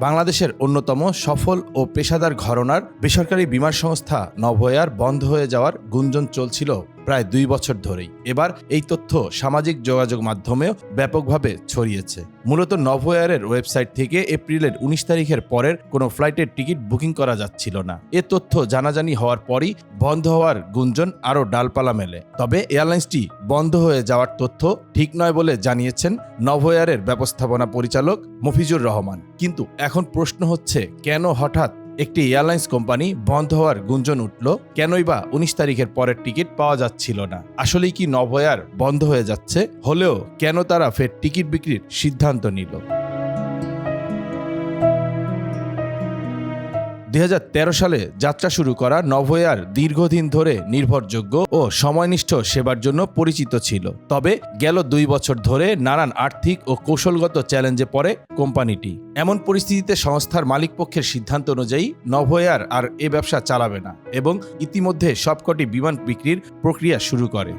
বাংলাদেশের অন্যতম সফল ও পেশাদার ঘরনার বেসরকারি বিমান সংস্থা নভয়ার বন্ধ হয়ে যাওয়ার গুঞ্জন চলছিল প্রায় দুই বছর ধরেই। এবার এই তথ্য সামাজিক যোগাযোগ মাধ্যমেও ব্যাপকভাবে ছড়িয়েছে। মূলত নভোয়ারের ওয়েবসাইট থেকে এপ্রিলের উনিশ তারিখের পরের কোনো ফ্লাইটের টিকিট বুকিং করা যাচ্ছিল না। এ তথ্য জানাজানি হওয়ার পরই বন্ধ হওয়ার গুঞ্জন আরও ডালপালা মেলে। তবে এয়ারলাইন্সটি বন্ধ হয়ে যাওয়ার তথ্য ঠিক নয় বলে জানিয়েছেন নভোয়ারের ব্যবস্থাপনা পরিচালক মফিজুর রহমান। কিন্তু এখন প্রশ্ন হচ্ছে, কেন হঠাৎ একটি এয়ারলাইন্স কোম্পানি বন্ধ হওয়ার গুঞ্জন উঠল, কেনই বা উনিশ তারিখের পরের টিকিট পাওয়া যাচ্ছিল না। আসলেই কি নভয়ার বন্ধ হয়ে যাচ্ছে? হলেও কেন তারা ফের টিকিট বিক্রির সিদ্ধান্ত নিল? দু হাজার তেরো সালে যাত্রা শুরু করা নভোয়ার দীর্ঘদিন ধরে নির্ভরযোগ্য ও সময়নিষ্ঠ সেবার জন্য পরিচিত ছিল। তবে গেল দুই বছর ধরে নানান আর্থিক ও কৌশলগত চ্যালেঞ্জে পড়ে কোম্পানিটি। এমন পরিস্থিতিতে সংস্থার মালিকপক্ষের সিদ্ধান্ত অনুযায়ী নভোয়ার আর এ ব্যবসা চালাবে না এবং ইতিমধ্যে সবকটি বিমান বিক্রির প্রক্রিয়া শুরু করে।